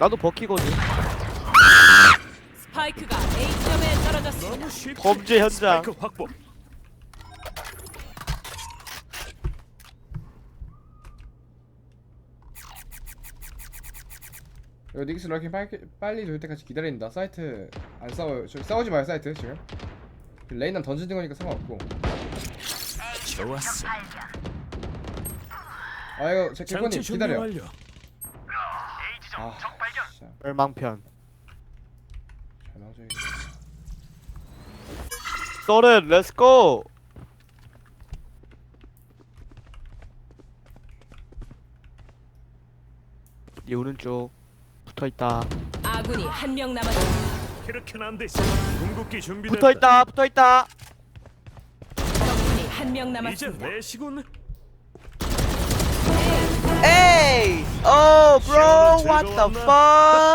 나도 버키거든 스파이크가 A점에 떨어졌습니다. 범죄 현장. 스파이크 확보. 이거 닉스 럭킹 빨리, 빨리 돌 때까지 기다린다 사이트 안 싸워요 싸우지 마요 사이트 지금 레인은 던지는 거니까 상관없고 좋았어. 아 이거 제 개코님 장치 준비 기다려 완료. 아 멸망편 썰은 렛츠고 이 오른쪽 붙어있다 아군이 한 명 남았습니다. 그렇게는 안 되지. 궁극기 준비됐다. 붙어있다 붙어있다 적군이 한 명 이제 남았습니다. 내 시군. what the fuck?